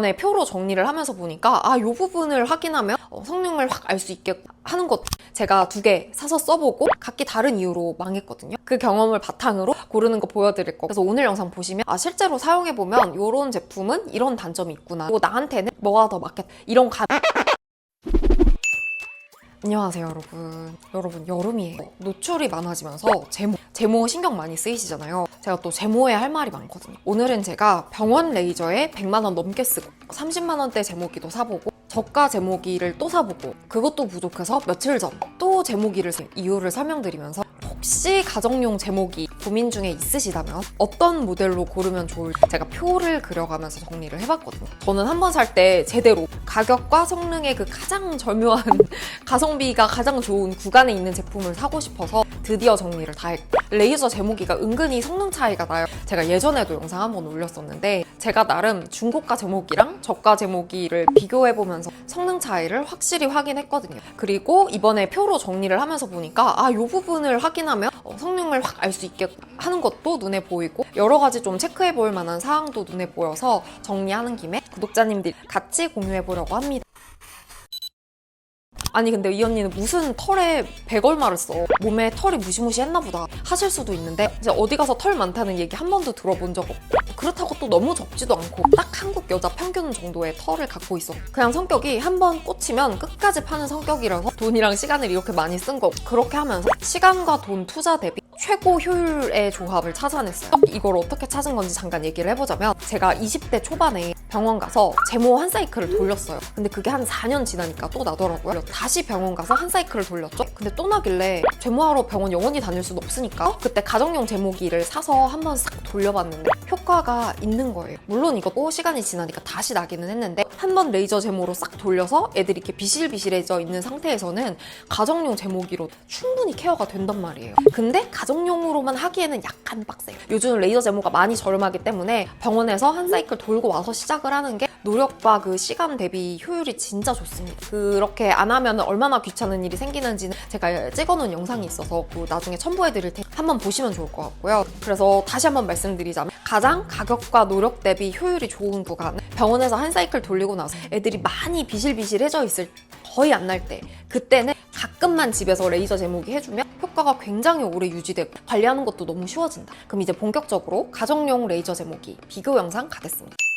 네, 표로 정리를 하면서 보니까 아, 요 부분을 확인하면 어, 성능을 확 알 수 있게 하는 것 제가 두 개 사서 써보고 각기 다른 이유로 망했거든요. 그 경험을 바탕으로 고르는 거 보여드릴 거고 그래서 오늘 영상 보시면 아 실제로 사용해보면 이런 제품은 이런 단점이 있구나 그리고 나한테는 뭐가 더 맞겠다 이런 감 안녕하세요 여러분. 여러분 여름이에요. 노출이 많아지면서 제모 제모 신경 많이 쓰이시잖아요. 제가 또 제모에 할 말이 많거든요. 오늘은 제가 병원 레이저에 100만원 넘게 쓰고 30만원대 제모기도 사보고 저가 제모기를 또 사보고 그것도 부족해서 며칠 전 또 제모기를 쓴 이유를 설명드리면서 혹시 가정용 제모기 고민 중에 있으시다면 어떤 모델로 고르면 좋을지 제가 표를 그려가면서 정리를 해봤거든요. 저는 한 번 살 때 제대로 가격과 성능의 그 가장 절묘한 가성비가 가장 좋은 구간에 있는 제품을 사고 싶어서 드디어 정리를 다 했고 레이저 제모기가 은근히 성능 차이가 나요. 제가 예전에도 영상 한번 올렸었는데 제가 나름 중고가 제모기랑 저가 제모기를 비교해보면서 성능 차이를 확실히 확인했거든요. 그리고 이번에 표로 정리를 하면서 보니까 아, 요 부분을 확인하면 어, 성능을 확 알 수 있게 하는 것도 눈에 보이고 여러 가지 좀 체크해 볼 만한 사항도 눈에 보여서 정리하는 김에 구독자님들 같이 공유해 보려고 합니다. 아니 근데 이 언니는 무슨 털에 백 얼마를 써 몸에 털이 무시무시했나 보다 하실 수도 있는데 이제 어디 가서 털 많다는 얘기 한 번도 들어본 적 없고 그렇다고 또 너무 적지도 않고 딱 한국 여자 평균 정도의 털을 갖고 있어 그냥 성격이 한 번 꽂히면 끝까지 파는 성격이라서 돈이랑 시간을 이렇게 많이 쓴 거 그렇게 하면서 시간과 돈 투자 대비 최고 효율의 조합을 찾아냈어요. 이걸 어떻게 찾은 건지 잠깐 얘기를 해보자면 제가 20대 초반에 병원 가서 제모 한 사이클을 돌렸어요. 근데 그게 한 4년 지나니까 또 나더라고요. 다시 병원 가서 한 사이클을 돌렸죠. 근데 또 나길래 제모하러 병원 영원히 다닐 수는 없으니까 그때 가정용 제모기를 사서 한번 싹 돌려봤는데 효과가 있는 거예요. 물론 이것도 시간이 지나니까 다시 나기는 했는데 한 번 레이저 제모로 싹 돌려서 애들이 이렇게 비실비실해져 있는 상태에서는 가정용 제모기로 충분히 케어가 된단 말이에요. 근데 가정용으로만 하기에는 약간 빡세요. 요즘 레이저 제모가 많이 저렴하기 때문에 병원에서 한 사이클 돌고 와서 시작 을 하는 게 노력과 그 시간 대비 효율이 진짜 좋습니다. 그렇게 안 하면 얼마나 귀찮은 일이 생기는지는 제가 찍어놓은 영상이 있어서 그 나중에 첨부해드릴 테니 한번 보시면 좋을 것 같고요. 그래서 다시 한번 말씀드리자면 가장 가격과 노력 대비 효율이 좋은 구간은 병원에서 한 사이클 돌리고 나서 애들이 많이 비실비실해져 있을 거의 안 날 때 그때는 가끔만 집에서 레이저 제모기 해주면 효과가 굉장히 오래 유지되고 관리하는 것도 너무 쉬워진다. 그럼 이제 본격적으로 가정용 레이저 제모기 비교 영상 가겠습니다.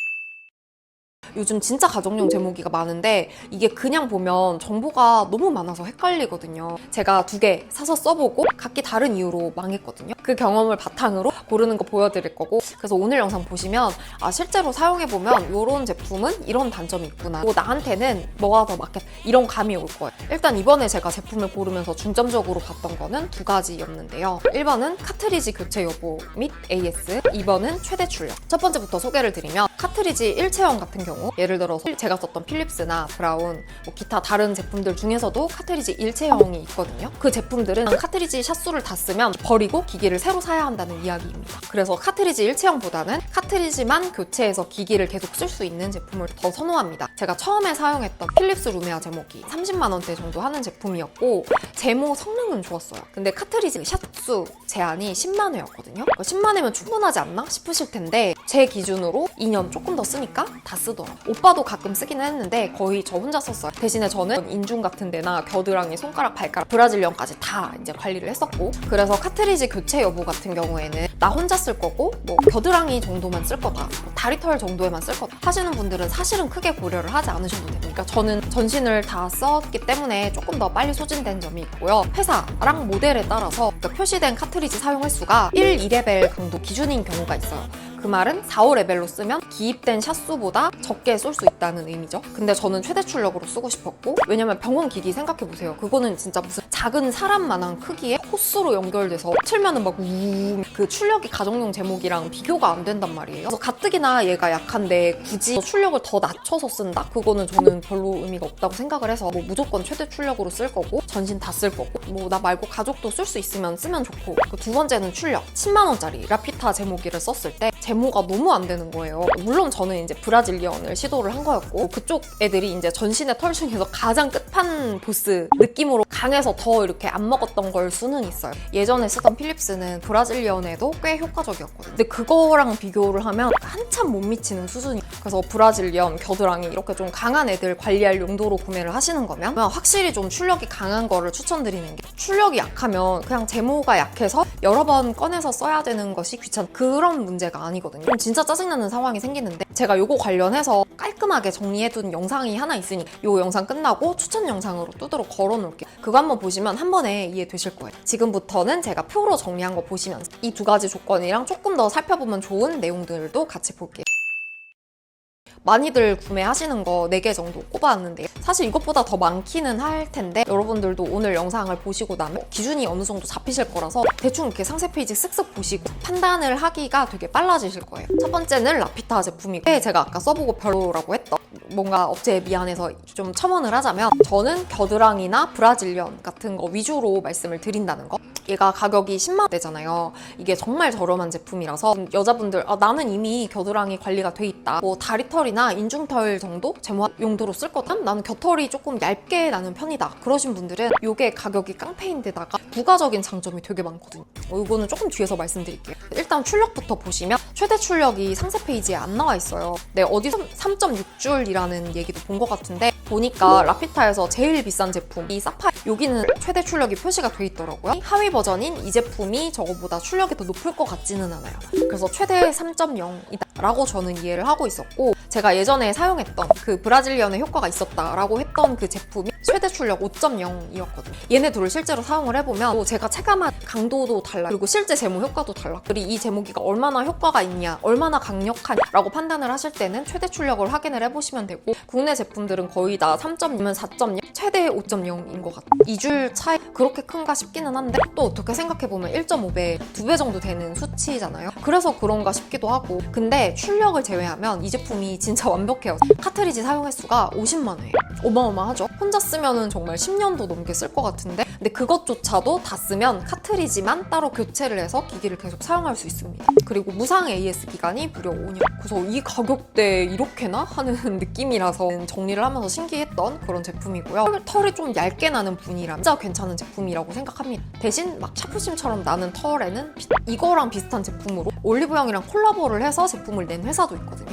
요즘 진짜 가정용 제모기가 많은데 이게 그냥 보면 정보가 너무 많아서 헷갈리거든요. 제가 두 개 사서 써보고 각기 다른 이유로 망했거든요. 그 경험을 바탕으로 고르는 거 보여드릴 거고 그래서 오늘 영상 보시면 아 실제로 사용해보면 이런 제품은 이런 단점이 있구나. 그리고 나한테는 뭐가 더 맞겠다. 이런 감이 올 거예요. 일단 이번에 제가 제품을 고르면서 중점적으로 봤던 거는 두 가지였는데요. 1번은 카트리지 교체 여부 및 AS, 2번은 최대 출력. 첫 번째부터 소개를 드리면 카트리지 일체형 같은 경우 예를 들어서 제가 썼던 필립스나 브라운 뭐 기타 다른 제품들 중에서도 카트리지 일체형이 있거든요. 그 제품들은 카트리지 샷수를 다 쓰면 버리고 기기를 새로 사야 한다는 이야기입니다. 그래서 카트리지 일체형보다는 카트리지만 교체해서 기기를 계속 쓸 수 있는 제품을 더 선호합니다. 제가 처음에 사용했던 필립스 루메아 제모기 30만 원대 정도 하는 제품이었고 제모 성능은 좋았어요. 근데 카트리지 샷수 제한이 10만 회였거든요. 10만 회면 충분하지 않나 싶으실 텐데 제 기준으로 2년 조금 더 쓰니까 다 쓰더라. 오빠도 가끔 쓰기는 했는데 거의 저 혼자 썼어요. 대신에 저는 인중 같은 데나 겨드랑이, 손가락, 발가락, 브라질리언까지 다 이제 관리를 했었고 그래서 카트리지 교체 여부 같은 경우에는 나 혼자 쓸 거고 뭐 겨드랑이 정도만 쓸 거다. 뭐 다리털 정도에만 쓸 거다. 하시는 분들은 사실은 크게 고려를 하지 않으셔도 됩니다. 그러니까 저는 전신을 다 썼기 때문에 조금 더 빨리 소진된 점이 있고요. 회사랑 모델에 따라서 그 표시된 카트리지 사용 횟수가 1, 2레벨 강도 기준인 경우가 있어요. 그 말은 4, 5레벨로 쓰면 기입된 샷수보다 적게 쏠 수 있다는 의미죠. 근데 저는 최대 출력으로 쓰고 싶었고 왜냐면 병원 기기 생각해보세요. 그거는 진짜 무슨 작은 사람만한 크기의 호스로 연결돼서 틀면은 막 우웅 그 출력이 가정용 제목이랑 비교가 안 된단 말이에요. 그래서 가뜩이나 얘가 약한데 굳이 출력을 더 낮춰서 쓴다? 그거는 저는 별로 의미가 없다고 생각을 해서 뭐 무조건 최대 출력으로 쓸 거고 전신 다 쓸 거고 뭐 나 말고 가족도 쓸 수 있으면 쓰면 좋고 그 두 번째는 출력 10만 원짜리 라피타 제모기를 썼을 때 제 모가 너무 안 되는 거예요. 물론 저는 이제 브라질리언을 시도를 한 거였고 그쪽 애들이 이제 전신의 털 중에서 가장 끝판 보스 느낌으로 강해서 더 이렇게 안 먹었던 걸 수는 있어요. 예전에 쓰던 필립스는 브라질리언에도 꽤 효과적이었거든요. 근데 그거랑 비교를 하면 한참 못 미치는 수준이. 그래서 브라질리언, 겨드랑이 이렇게 좀 강한 애들 관리할 용도로 구매를 하시는 거면 확실히 좀 출력이 강한 거를 추천드리는 게 출력이 약하면 그냥 제모가 약해서 여러 번 꺼내서 써야 되는 것이 귀찮 그런 문제가 아니거든요. 그럼 진짜 짜증나는 상황이 생기는데 제가 요거 관련해서 깔끔하게 정리해둔 영상이 하나 있으니 요 영상 끝나고 추천 영상으로 뚜드러 걸어놓을게요. 그거 한번 보시면 한 번에 이해되실 거예요. 지금부터는 제가 표로 정리한 거 보시면서 이 두 가지 조건이랑 조금 더 살펴보면 좋은 내용들도 같이 볼게요. 많이들 구매하시는 거 4개 정도 꼽아왔는데 사실 이것보다 더 많기는 할 텐데 여러분들도 오늘 영상을 보시고 나면 기준이 어느 정도 잡히실 거라서 대충 이렇게 상세 페이지 쓱쓱 보시고 판단을 하기가 되게 빨라지실 거예요. 첫 번째는 라피타 제품이고 제가 아까 써보고 별로라고 했던 뭔가 업체에 미안해서 좀 첨언을 하자면 저는 겨드랑이나 브라질리언 같은 거 위주로 말씀을 드린다는 거 얘가 가격이 10만 원대잖아요. 이게 정말 저렴한 제품이라서 여자분들 아, 나는 이미 겨드랑이 관리가 돼 있다. 뭐 다리털이 나 인중털 정도 제모 용도로 쓸 거다. 나는 겨털이 조금 얇게 나는 편이다. 그러신 분들은 이게 가격이 깡패인데다가 부가적인 장점이 되게 많거든요. 어, 이거는 조금 뒤에서 말씀드릴게요. 일단 출력부터 보시면 최대 출력이 상세 페이지에 안 나와 있어요. 네 어디서 3.6줄이라는 얘기도 본 것 같은데 보니까 라피타에서 제일 비싼 제품 이 사파 여기는 최대 출력이 표시가 돼 있더라고요. 하위 버전인 이 제품이 저거보다 출력이 더 높을 것 같지는 않아요. 그래서 최대 3.0이다라고 저는 이해를 하고 있었고 제가 예전에 사용했던 그 브라질리언의 효과가 있었다라고 했던 그 제품이 최대 출력 5.0이었거든요. 얘네 둘을 실제로 사용을 해보면 또 제가 체감한 강도도 달라요. 그리고 실제 제모 효과도 달라. 그리고 이 제모기가 얼마나 효과가 있냐, 얼마나 강력하냐라고 판단을 하실 때는 최대 출력을 확인을 해보시면 되고 국내 제품들은 거의 다 3.0면 4.0, 최대 5.0인 것 같아요. 2줄 차이 그렇게 큰가 싶기는 한데 또 어떻게 생각해보면 1.5배, 2배 정도 되는 수치잖아요. 그래서 그런가 싶기도 하고 근데 출력을 제외하면 이 제품이 진짜 완벽해요. 카트리지 사용 횟수가 50만 회예요. 어마어마하죠? 혼자 쓰면은 정말 10년도 넘게 쓸 것 같은데 근데 그것조차도 다 쓰면 카트리지만 따로 교체를 해서 기기를 계속 사용할 수 있습니다. 그리고 무상 AS 기간이 무려 5년. 그래서 이 가격대에 이렇게나 하는 느낌이라서 정리를 하면서 신기했던 그런 제품이고요. 털이 좀 얇게 나는 분이라면 진짜 괜찮은 제품이라고 생각합니다. 대신 막 샤프심처럼 나는 털에는 비- 이거랑 비슷한 제품으로 올리브영이랑 콜라보를 해서 제품을 낸 회사도 있거든요.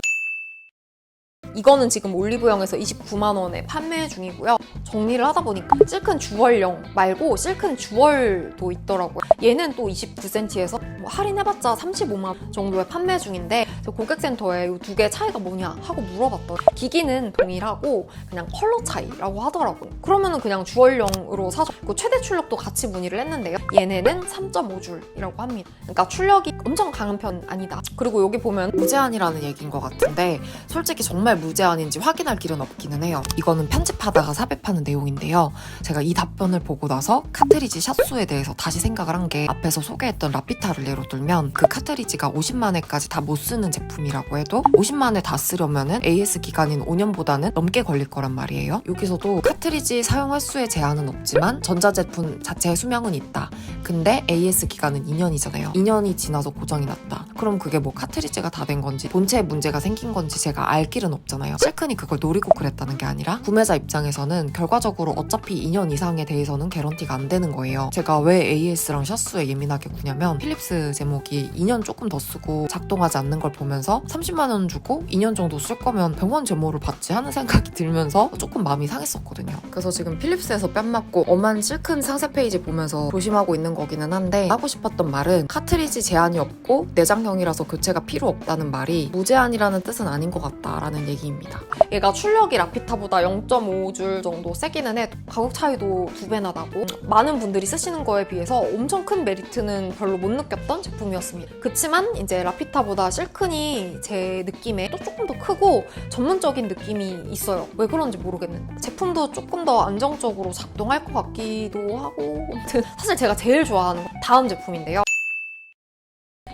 이거는 지금 올리브영에서 29만 원에 판매 중이고요. 정리를 하다 보니까 실큰 주얼용 말고 실큰 주얼도 있더라고요. 얘는 또 29cm에서 뭐 할인해봤자 35만 원 정도에 판매 중인데 저 고객센터에 이 두 개 차이가 뭐냐 하고 물어봤더니 기기는 동일하고 그냥 컬러 차이라고 하더라고요. 그러면은 그냥 주얼용으로 사서 그 최대 출력도 같이 문의를 했는데요. 얘네는 3.5줄이라고 합니다. 그러니까 출력이 엄청 강한 편 아니다. 그리고 여기 보면 무제한이라는 얘기인 것 같은데 솔직히 정말 무제한인지 확인할 길은 없기는 해요. 이거는 편집하다가 삽입하는 내용인데요. 제가 이 답변을 보고 나서 카트리지 샷수에 대해서 다시 생각을 한 게 앞에서 소개했던 라피타를 예로 들면 그 카트리지가 50만 회까지 다 못 쓰는 제품이라고 해도 50만 회 다 쓰려면은 AS 기간인 5년보다는 넘게 걸릴 거란 말이에요. 여기서도 카트리지 사용 횟수에 제한은 없지만 전자제품 자체의 수명은 있다. 근데 AS 기간은 2년이잖아요. 2년이 지나서 고장이 났다. 그럼 그게 뭐 카트리지가 다 된 건지 본체에 문제가 생긴 건지 제가 알 길은 없잖아요. 실크니 그걸 노리고 그랬다는 게 아니라 구매자 입장에서는 결과적으로 어차피 2년 이상에 대해서는 개런티가 안 되는 거예요. 제가 왜 AS랑 샷수에 예민하게 구냐면 필립스 제목이 2년 조금 더 쓰고 작동하지 않는 걸 보면서 30만 원 주고 2년 정도 쓸 거면 병원 제모를 받지 하는 생각이 들면서 조금 마음이 상했었거든요. 그래서 지금 필립스에서 뺨 맞고 엄한 실큰 상세 페이지 보면서 조심하고 있는 거기는 한데 하고 싶었던 말은 카트리지 제한이 없고 내장형이라서 교체가 필요 없다는 말이 무제한이라는 뜻은 아닌 것 같다라는 얘기입니다. 얘가 출력이 라피타보다 0.5줄 정도 세기는 해 가격 차이도 두 배나 나고 많은 분들이 쓰시는 거에 비해서 엄청 큰 메리트는 별로 못 느꼈 던 제품이었습니다. 그치만 이제 라피타보다 실큰이 제 느낌에 또 조금 더 크고 전문적인 느낌이 있어요. 왜 그런지 모르겠는데 제품도 조금 더 안정적으로 작동할 것 같기도 하고 아무튼 사실 제가 제일 좋아하는 건 다음 제품인데요.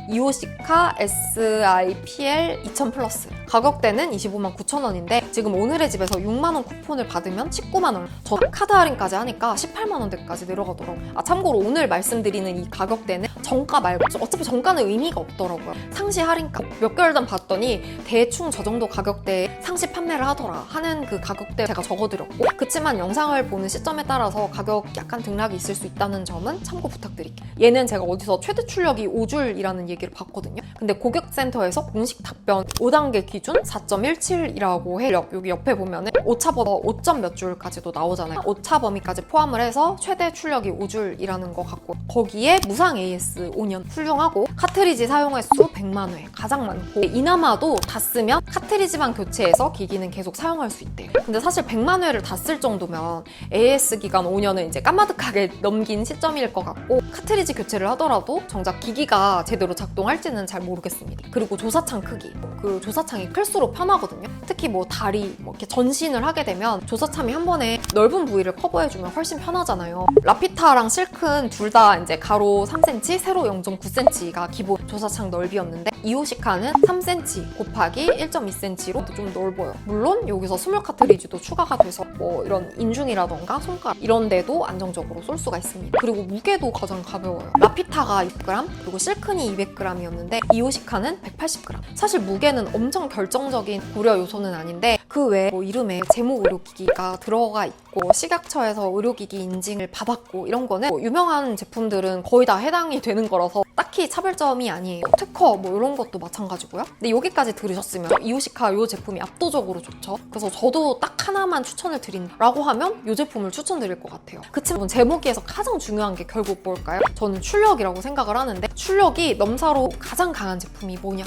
이오시카 SIPL 2000 플러스 가격대는 25만 9천 원인데 지금 오늘의 집에서 6만 원 쿠폰을 받으면 19만 원. 저 카드 할인까지 하니까 18만 원대까지 내려가더라고요. 아 참고로 오늘 말씀드리는 이 가격대는 정가 말고 어차피 정가는 의미가 없더라고요. 상시 할인가 몇 개월 전 봤더니 대충 저 정도 가격대에 상시 판매를 하더라 하는 그 가격대 제가 적어드렸고 그치만 영상을 보는 시점에 따라서 가격 약간 등락이 있을 수 있다는 점은 참고 부탁드릴게요. 얘는 제가 어디서 최대 출력이 5줄이라는 얘기 를 봤거든요. 근데 고객센터에서 공식 답변 5단계 기준 4.17이라고 해요. 여기 옆에 보면 은 오차 범위 5점 몇 줄까지도 나오잖아요. 오차 범위까지 포함을 해서 최대 출력이 5줄이라는 거 같고 거기에 무상 AS 5년 훌륭하고 카트리지 사용 횟수 100만 회 가장 많고 이나마도 다 쓰면 카트리지만 교체해서 기기는 계속 사용할 수 있대요. 근데 사실 100만 회를 다 쓸 정도면 AS 기간 5년은 이제 까마득하게 넘긴 시점일 것 같고 카트리지 교체를 하더라도 정작 기기가 제대로 작동할지는 잘 모르겠습니다. 그리고 조사창 크기 그 조사창이 클수록 편하거든요. 특히 뭐 다리 뭐 이렇게 전신을 하게 되면 조사참이 한 번에 넓은 부위를 커버해주면 훨씬 편하잖아요. 라피타랑 실큰 둘다 이제 가로 3cm, 세로 0.9cm가 기본 조사창 넓이였는데 이오시카는 3cm 곱하기 1.2cm로 좀 넓어요. 물론 여기서 스몰 카트리지도 추가가 돼서 뭐 이런 인중이라던가 손가락 이런 데도 안정적으로 쏠 수가 있습니다. 그리고 무게도 가장 가벼워요. 라피타가 6g 그리고 실큰이 200g 이었는데 이오시카는 180g. 사실 무게는 엄청 결정적인 고려 요소는 아닌데 그 외에 뭐 이름에 제목 의료기기가 들어가 있고 식약처에서 의료기기 인증을 받았고 이런 거는 뭐 유명한 제품들은 거의 다 해당이 되는 거라서 딱히 차별점이 아니에요. 특허 뭐 이런 것도 마찬가지고요. 근데 여기까지 들으셨으면 이오시카 이 제품이 압도적으로 좋죠. 그래서 저도 딱 하나만 추천을 드린다라고 하면 이 제품을 추천드릴 것 같아요. 그치만 제목에서 가장 중요한 게 결국 뭘까요? 저는 출력이라고 생각을 하는데 출력이 넘사로 가장 강한 제품이 뭐냐?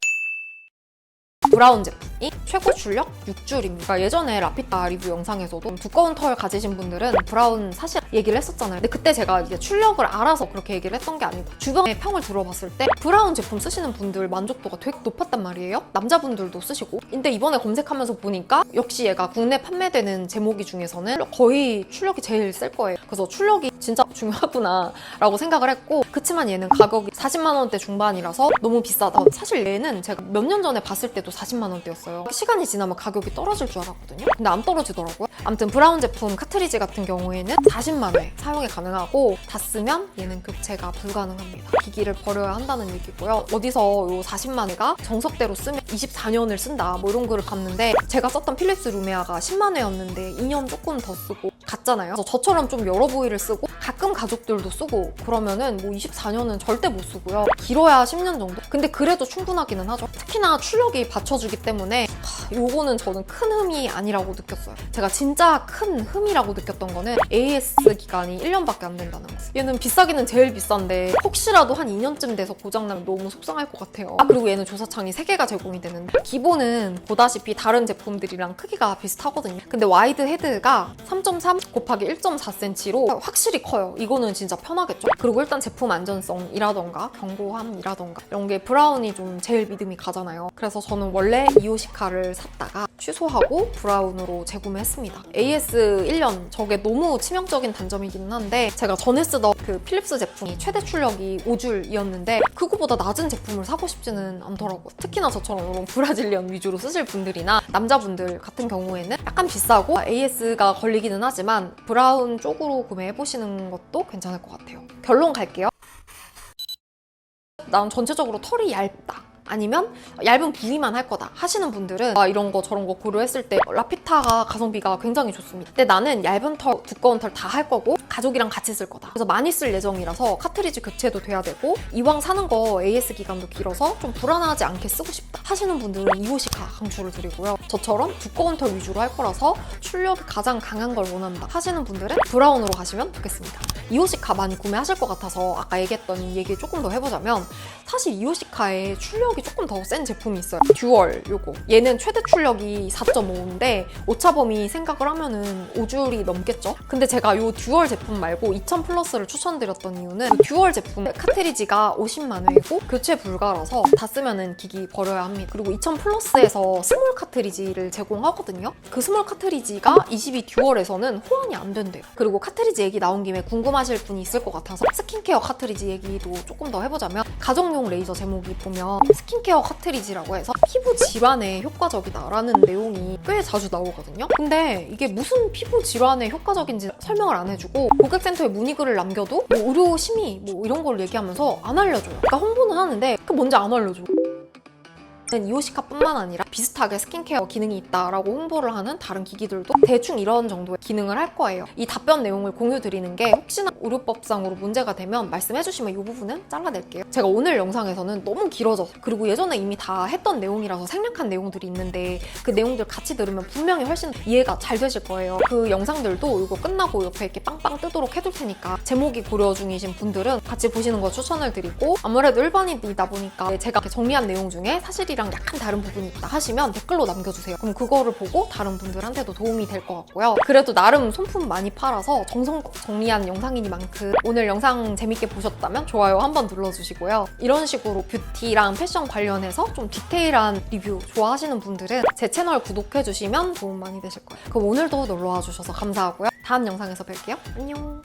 브라운 제품이 최고 출력 6줄입니다. 예전에 라피타 리뷰 영상에서도 두꺼운 털 가지신 분들은 브라운 사실 얘기를 했었잖아요. 근데 그때 제가 이제 출력을 알아서 그렇게 얘기를 했던 게 아니고 주변에 평을 들어봤을 때 브라운 제품 쓰시는 분들 만족도가 되게 높았단 말이에요. 남자분들도 쓰시고. 근데 이번에 검색하면서 보니까 역시 얘가 국내 판매되는 제목이 중에서는 거의 출력이 제일 셀 거예요. 그래서 출력이 진짜 중요하구나 라고 생각을 했고 그치만 얘는 가격이 40만 원대 중반이라서 너무 비싸다. 사실 얘는 제가 몇 년 전에 봤을 때도 40만 원대였어요. 시간이 지나면 가격이 떨어질 줄 알았거든요. 근데 안 떨어지더라고요. 아무튼 브라운 제품 카트리지 같은 경우에는 40만 회 사용이 가능하고 다 쓰면 얘는 교체가 불가능합니다. 기기를 버려야 한다는 얘기고요. 어디서 요 40만 회가 정석대로 쓰면 24년을 쓴다 뭐 이런 글을 봤는데 제가 썼던 필립스 루메아가 10만 회였는데 2년 조금 더 쓰고 갔잖아요. 저처럼 좀 여러 부위를 쓰고 가끔 가족들도 쓰고 그러면은 뭐 24년은 절대 못 쓰고요. 길어야 10년 정도? 근데 그래도 충분하기는 하죠. 특히나 출력이 받쳐주기 때문에 하, 요거는 저는 큰 흠이 아니라고 느꼈어요. 제가 진짜 큰 흠이라고 느꼈던 거는 AS 기간이 1년밖에 안 된다는 거. 얘는 비싸기는 제일 비싼데 혹시라도 한 2년쯤 돼서 고장나면 너무 속상할 것 같아요. 아 그리고 얘는 조사창이 3개가 제공이 되는데 기본은 보다시피 다른 제품들이랑 크기가 비슷하거든요. 근데 와이드 헤드가 3.3 곱하기 1.4cm로 확실히 커요. 이거는 진짜 편하겠죠? 그리고 일단 제품 안전성이라던가 견고함이라던가 이런 게 브라운이 좀 제일 믿음이 가잖아요. 그래서 저는 원래 이오시카를 샀다가 취소하고 브라운으로 재구매했습니다. AS 1년 저게 너무 치명적인 단점이기는 한데 제가 전에 쓰던 그 필립스 제품이 최대 출력이 5줄이었는데 그거보다 낮은 제품을 사고 싶지는 않더라고요. 특히나 저처럼 이런 브라질리언 위주로 쓰실 분들이나 남자분들 같은 경우에는 약간 비싸고 AS가 걸리기는 하지만 브라운 쪽으로 구매해 보시는 것도 괜찮을 것 같아요. 결론 갈게요. 난 전체적으로 털이 얇다. 아니면 얇은 부위만 할 거다 하시는 분들은 아, 이런 거 저런 거 고려했을 때 라피타가 가성비가 굉장히 좋습니다. 근데 나는 얇은 털, 두꺼운 털 다 할 거고 가족이랑 같이 쓸 거다. 그래서 많이 쓸 예정이라서 카트리지 교체도 돼야 되고 이왕 사는 거 AS 기간도 길어서 좀 불안하지 않게 쓰고 싶다 하시는 분들은 이오시카 강추를 드리고요. 저처럼 두꺼운 털 위주로 할 거라서 출력이 가장 강한 걸 원한다 하시는 분들은 브라운으로 가시면 좋겠습니다. 이오시카 많이 구매하실 것 같아서 아까 얘기했던 얘기 조금 더 해보자면 사실 이오시카의 출력이 출력이 조금 더 센 제품이 있어요. 듀얼 요거. 얘는 최대 출력이 4.5인데 오차범위 생각을 하면은 5줄이 넘겠죠? 근데 제가 요 듀얼 제품 말고 2000 플러스를 추천드렸던 이유는 이 듀얼 제품 카트리지가 50만 회이고 교체 불가라서 다 쓰면은 기기 버려야 합니다. 그리고 2000 플러스에서 스몰 카트리지를 제공하거든요. 그 스몰 카트리지가 22 듀얼에서는 호환이 안 된대요. 그리고 카트리지 얘기 나온 김에 궁금하실 분이 있을 것 같아서 스킨케어 카트리지 얘기도 조금 더 해보자면 가정용 레이저 제목이 보면 스킨케어 카트리지라고 해서 피부 질환에 효과적이다라는 내용이 꽤 자주 나오거든요. 근데 이게 무슨 피부 질환에 효과적인지 설명을 안 해주고 고객센터에 문의글을 남겨도 뭐 의료 심의 뭐 이런 걸 얘기하면서 안 알려줘요. 그러니까 홍보는 하는데 그 뭔지 안 알려줘. 이오시카뿐만 아니라 비슷하게 스킨케어 기능이 있다라고 홍보를 하는 다른 기기들도 대충 이런 정도의 기능을 할 거예요. 이 답변 내용을 공유 드리는 게 혹시나 의료법상으로 문제가 되면 말씀해 주시면 이 부분은 잘라낼게요. 제가 오늘 영상에서는 너무 길어져서 그리고 예전에 이미 다 했던 내용이라서 생략한 내용들이 있는데 그 내용들 같이 들으면 분명히 훨씬 이해가 잘 되실 거예요. 그 영상들도 이거 끝나고 옆에 이렇게 빵빵 뜨도록 해둘 테니까 제목이 고려 중이신 분들은 같이 보시는 거 추천을 드리고 아무래도 일반인이다 보니까 제가 정리한 내용 중에 사실이 랑 약간 다른 부분이 있다 하시면 댓글로 남겨주세요. 그럼 그거를 보고 다른 분들한테도 도움이 될 것 같고요. 그래도 나름 손품 많이 팔아서 정성껏 정리한 영상이니만큼 오늘 영상 재밌게 보셨다면 좋아요 한번 눌러주시고요. 이런 식으로 뷰티랑 패션 관련해서 좀 디테일한 리뷰 좋아하시는 분들은 제 채널 구독해주시면 도움 많이 되실 거예요. 그럼 오늘도 놀러와 주셔서 감사하고요. 다음 영상에서 뵐게요. 안녕.